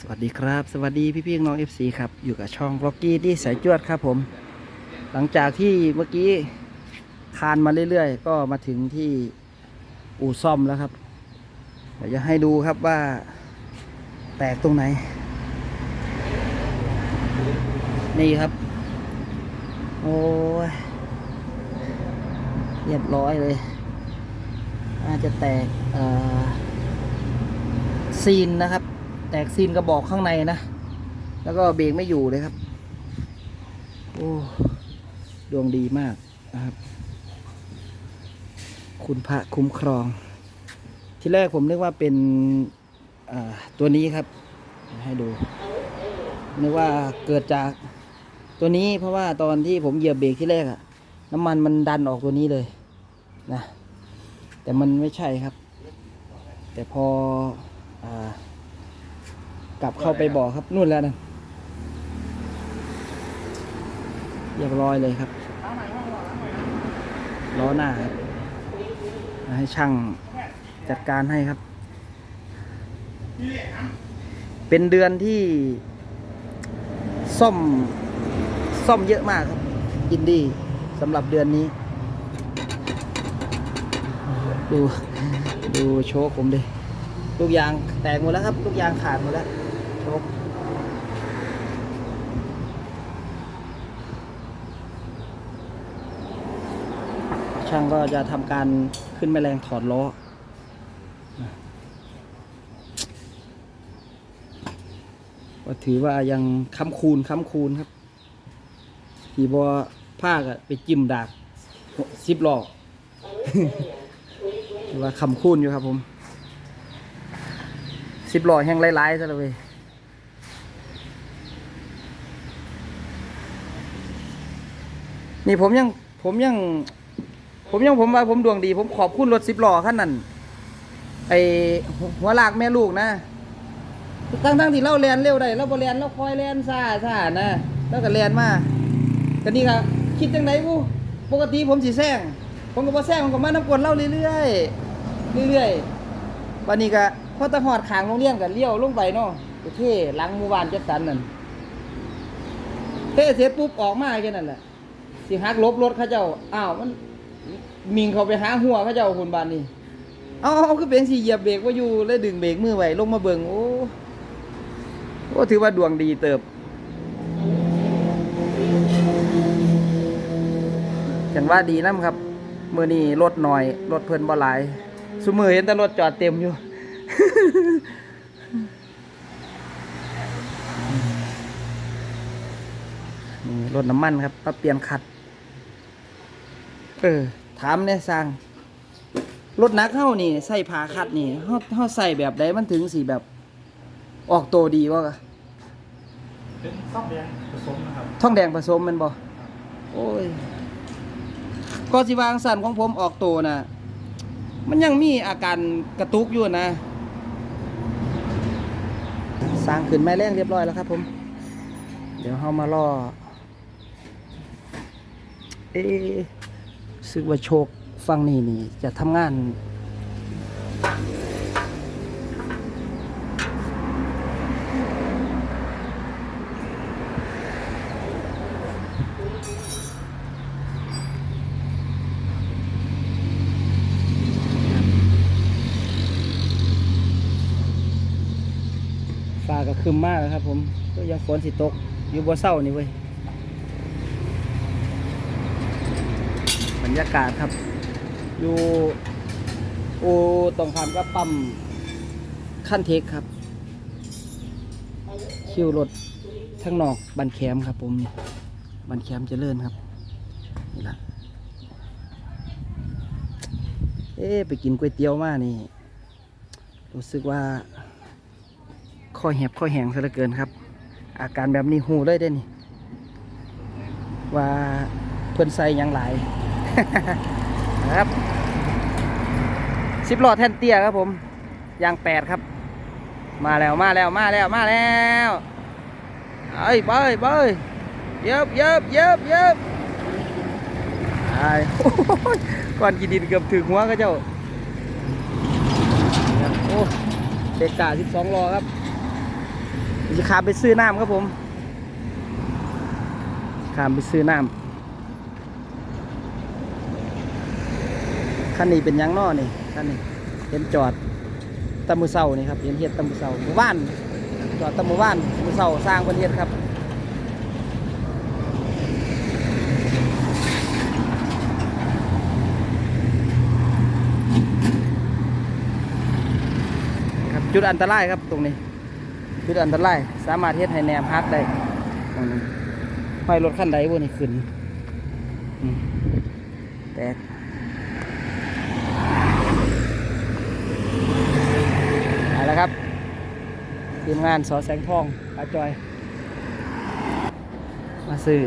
สวัสดีครับ สวัสดีพี่พี่น้อง FC ครับ อยู่กับช่องบล็อกกี้ที่สายจวดครับผม หลังจากที่เมื่อกี้คานมาเรื่อยๆ ก็มาถึงที่อู่ซ่อมแล้วครับเดี๋ยวจะให้ดูครับว่าแตกตรงไหน นี่ครับ โอ้ยเรียบร้อยเลยอาจจะแตกเออซีนนะครับ แตกซีนกระบอกข้างในนะ แล้วก็เบรกไม่อยู่เลยครับ โอ้ดวงดีมากนะครับ คุณพระคุ้มครอง ที่แรกผมนึกว่าเป็นอ่าตัวนี้ครับ ให้ดู นึกว่าเกิดจากตัวนี้เพราะว่าตอนที่ผมเหยียบเบรกที่แรกอะน้ำมันมันดันออกตัวนี้เลยนะ แต่มันไม่ใช่ครับ แต่พออา กลับเข้าไปบ่อครับนู่นแล้วนั่นเรียบร้อยเลยครับล้อหน้าครับให้ช่างจัดการให้ครับ เป็นเดือนที่ซ่อมซ่อมเยอะมากครับยินดีสำหรับเดือนนี้ ดูดูโชคผมดิลูกยางแตกหมดแล้วครับ ลูกยางขาดหมดแล้ว ชคช่างก็จะทำการขึ้นแมลงถอดล้อก็ถือว่ายังค้ำคูณค้ำคูณครับทีบอผ้าก็ไปจิ้มดากซิบล้อถือว่าคำคูณอยู่ครับผมสิบล้อแห้งไล่ๆซะเลยเว้ย นี่ผมยังผมยัง ผมยังผมว่าผมดวงดี ผมขอบคุณรถสิบล้อขั้นนั้นไอหัวลากแม่ลูกนะทั้งทั้งที่เราแลนเร็วได้เราบ่แลนเราคอยแลนซ่าซ่านะแล้วก็แลนมาก็นี่ครับคิดจังไดบูปกติผมสิแซงผมก็บ่แซงผมก็มาน้ำกวนเล่าเรื่อยๆเรื่อยๆวันนี้ก็พอตะหอดขางโรงเรียนก็เลี้ยวลงไปเนาะโอเคหลังหมู่บ้านจัดสรรนั่นเทเสร็จปุ๊บออกมาแค่นั้นแหละ สิหักลบรถเขาเจ้าอ้าวมันมิงเขาไปหาหัวเขาเจ้าคนบ้านนี่เอาเอาคือเป็นสีเหยียบเบรกว่าอยู่แล้วดึงเบรกมือไว้ลงมาเบิงโอ้โอ้ถือว่าดวงดีเติบจังว่าดีน้ำครับมือนี้รถหน่อยรถเพลินบ่หลายสุมือเห็นแต่รถจอดเต็มอยู่นี่รถน้ำมันครับมาเปลี่ยนขัด เออ ถามเนี่ยสั่งรถหนักเข้านี่ใส่ผ้าคัดนี่เฮาเฮาใส่แบบใดมันถึงสีแบบ ออกตัวดีวะกะเป็นข้าวแดงผสมนะครับท่องแดงผสมแมันบ่โอ้ยก็สิวางสั่นของผมออกตัวน่ะมันยังมีอาการกระตุกอยู่นะสร้างขึ้นไม้แรงเรียบร้อยแล้วครับผม เดี๋ยวเฮามาล่อ เอ๊ะรู้ สึกว่าโชคฟังนี่นี่ จะทำงาน ฟ้าก็ครึมมากนะครับผมก็ยังฝนสิตก อยู่บ่เศร้านี่เว้ย บรรยากาศครับ อยู่โอตรงข้ามกับปั๊มขั้นเทคครับ คิวรถทั้งนอกบันแคมครับผมนี่บันแคมเจริญครับนี่ละเอ๊ไปกินก๋วยเตี๋ยวมานี่ รู้สึกว่าคอแหบคอแหงซะเหลือเกินครับ อาการแบบนี้หูเลยได้นี่ ว่าเพื่อนใส่ยังหลาย ครับสิบล้อแทนเตี้ยครับผมยางแปดครับ มาแล้วมาแล้วมาแล้วมาแล้วเอ้ยไปไปเยบเยบเยบเยบไอ้ก่อนกินดินเกือบถึงหัวก็เจ้าโอ้เด็กกาสิบสองล้อครับจะขามไปซื้อน้ำครับผมขามไปซื้อน้ำ คันนี้เป็นยังนอนี่คันนี้เห็นจอดตะมือเศร้านี่ครับเห็นเฮ็ดตะมือเศร้าหมู่บ้านจอดตะมือบ้านมือเศร้าสร้างคนเฮ็ดครับครับจุดอันตรายครับตรงนี้ จุดอันตรายสามารถเฮ็ดให้แนมฮักได้ตรงนี้ห้อยรถคันใดบ่นี่ขึ้นแตก เอาละครับทีมงานสอแสงทองอาจอย มาซื้อ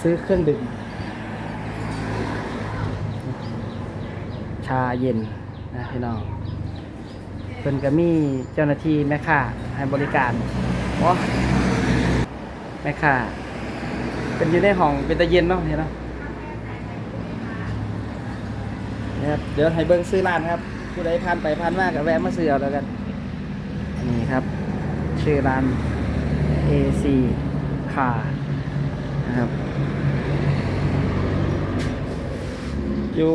ซื้อเครื่องดื่มชาเย็นนะพี่น้องเพิ่นก็มีเจ้าหน้าที่แม่ค้าให้บริการโอ้แม่ค้าเป็นอยู่ในห้องเป็นตะเย็นเนาะเนี่ยเนาะนะครับเดี๋ยวให้เบิ้งซื้อร้านครับ ผู้ใดผ่านไปผ่านมากก็แวะมาซื้อเอาแล้วกันนนี้ครับ ชื่อร้าน AC คานะครับ อยู่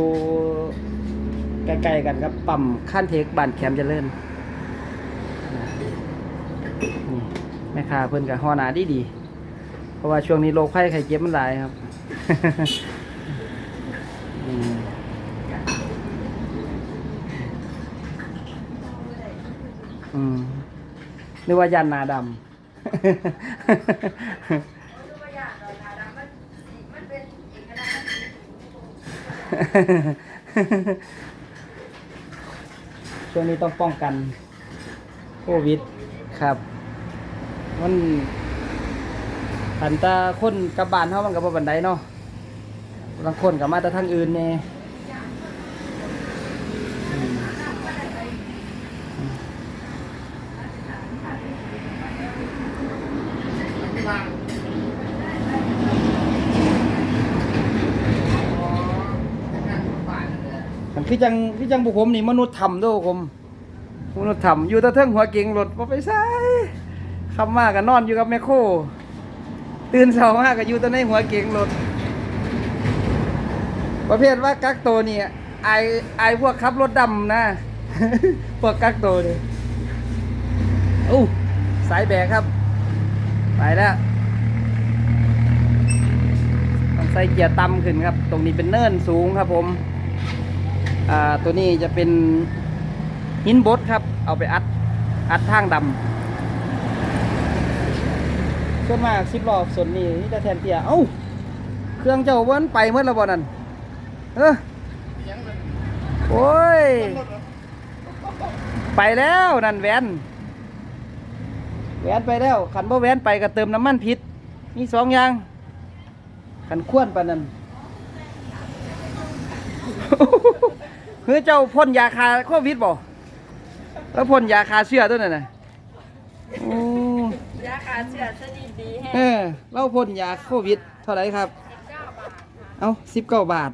ใกล้ๆกันครับปั๊มขั้นเทคบ้านแคมเจริญนะนี่แม่ค้าเพิ่นกับฮอหนาดีดีเพราะว่าช่วงนี้โรคไข้ไข้เจ็บมันหลายครับ อืมอืมนึกว่ายันนาดำ ช่วงนี้ต้องป้องกันโควิด ครับ มันขันตาคนกลับบ้านเท่ามันกับบันไดเนาะบางคนกับมาแต่ทางอื่นเนี่ย มันคือจังคือจังบุคคลนี่มนุษย์ทำด้วยผมมนุษย์ทำอยู่แตะเทิงหัวเก่งรถบ่ไปใส่คำมากกันนอนอยู่กับแม่โค ตื่นเช้ามาก็อยู่แตะในหัวเก่งรถประเภทว่ากักโตนี่ไอายอพวกขับรถดำนะ พวกกักโตวนี่อู้สายแบกครับ ไปแล้วต้องใส่เกียร์ต่ำขึ้นครับ ตรงนี้เป็นเนินสูงครับผม อ่า ตัวนี้จะเป็นหินบดครับ เอาไปอัด อัดทางดำส่วนมากสิบล้อส่วนนี้นี่จะแทนเตีย เอ้า เครื่องเจ้าวันไปเมื่อระบอนั่นเออโอ้ย ไปแล้วนั่นแวน แวนไปแล้วขันบ่แวนไปก็เติมน้ำมันพิษมีสองอย่างขันควนปานนั้นเฮ้ยเจ้าพ่นยาคาโควิดบ่แล้วพ่นยาคาเชื้อตัวนั้นน่ะโอ้ยาขาเชื้อชนิดดีแห้เออเราพ่นยาโควิด เท่าไหร่ครับเอาสิบเก้าบาท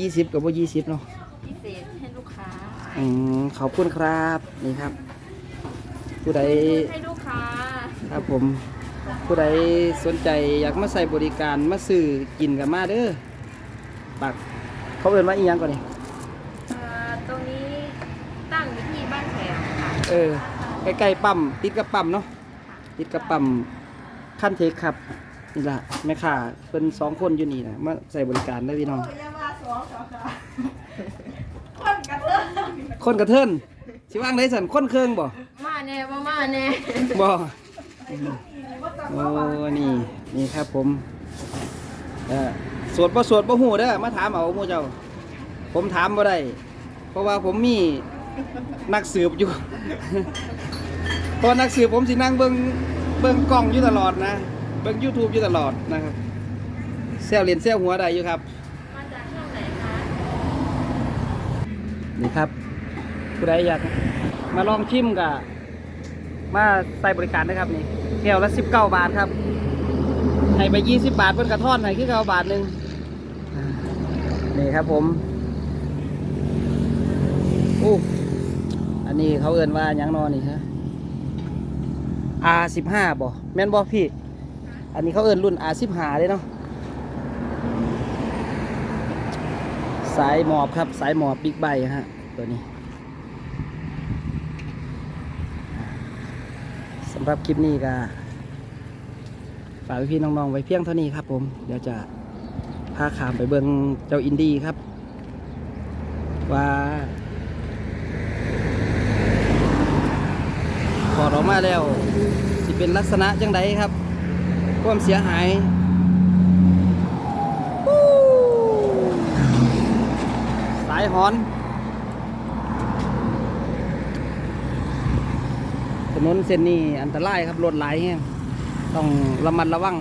ยี่สิบกับว่ายี่สิบเนาะพิเศษให้ลูกค้า อืมขอบคุณครับ นี่ครับ ผู้ใดให้ลูกค้าครับผม ผู้ใดสนใจอยากมาใส่บริการมาซื้อกินกับมาเด้อปักเขาเอินว่าอีหยังก่อนนี่เอ่อตรงนี้ตั้งอยู่ที่บ้านแขมค่ะเออใกล้ๆปั๊มติดกับปั๊มเนาะติดกับปั๊มขั้นเทคครับนี่ละแม่ค้าเป็นสองคนอยู่นี่นะมาใส่บริการได้อพี่น้องคนกระเทือนคนกระเทินสิว่างได้สันคนเครื่องบ่มา แน่มามาแน่บ่โอ้นี่นี่ครับผมเออสวดบ่สวดบ่ฮู้เด้อมาถามเอาหมู่เจ้า ผมถามบ่ได้เพราะว่าผมมีนักสืบอยู่ เพราะนักสืบผมสินั่งเบิ่งเบิ่งกล้องอยู่ตลอดนะเบิ่ง YouTube อยู่ตลอดนะครับแซวเล่นแซวหัวได้อยู่ครับมาจากช่องไหนคะนี่ครับผู้ใดอยากมาลองชิมกับ มาใส่บริการนะครับนี่แก้วละสิบเก้าบาทครับให้ไปยี่สิบบาทเพิ่นกระท่อนให้คือเก้าบาทหนึ่งนี่ครับผมอู้อันนี้เขาเอินว่ายังนอนนี่ฮะ R15 บ่แม่นบ่พี่ อันนี้เขาเอินรุ่น R15 เลยเนาะสายหมอบครับ สายหมอบบิ๊กไบฮะ ตัวนี้ สำ หรับคลิปนี้ก็ฝากพี่น้องๆไว้เพียงเท่านี้ครับ ผมเดี๋ยวจะพาขามไปเบิงเจ้าอินดี้ครับ ว่าพอดออกมาแล้ว สิเป็นลักษณะจังไดครับ ความเสียหายสายหอน นนเส้นนี้อันตรายครับรถหลายแฮงต้องระมัดระวัง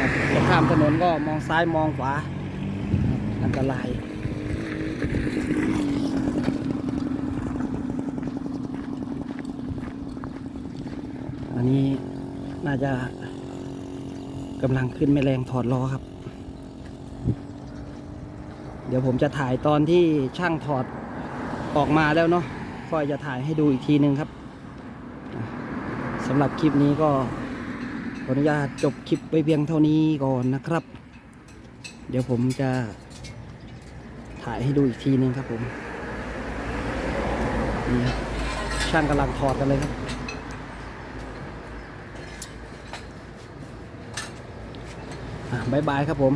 รับจะข้ามถนนก็มองซ้ายมองขวา อันตรายอันนี้น่าจะกำลังขึ้นแม่แรงถอดล้อครับ เดี๋ยวผมจะถ่ายตอนที่ช่างถอดออกมาแล้วเนาะ ก็จะถ่ายให้ดูอีกทีหนึ่งครับสำหรับคลิปนี้ก็ขออนุญาตจบคลิปไว้เพียงเท่านี้ก่อนนะครับ เดี๋ยวผมจะถ่ายให้ดูอีกทีหนึ่งครับผมนี่ช่างกำลังถอดกันเลยครับอะบายบายครับผม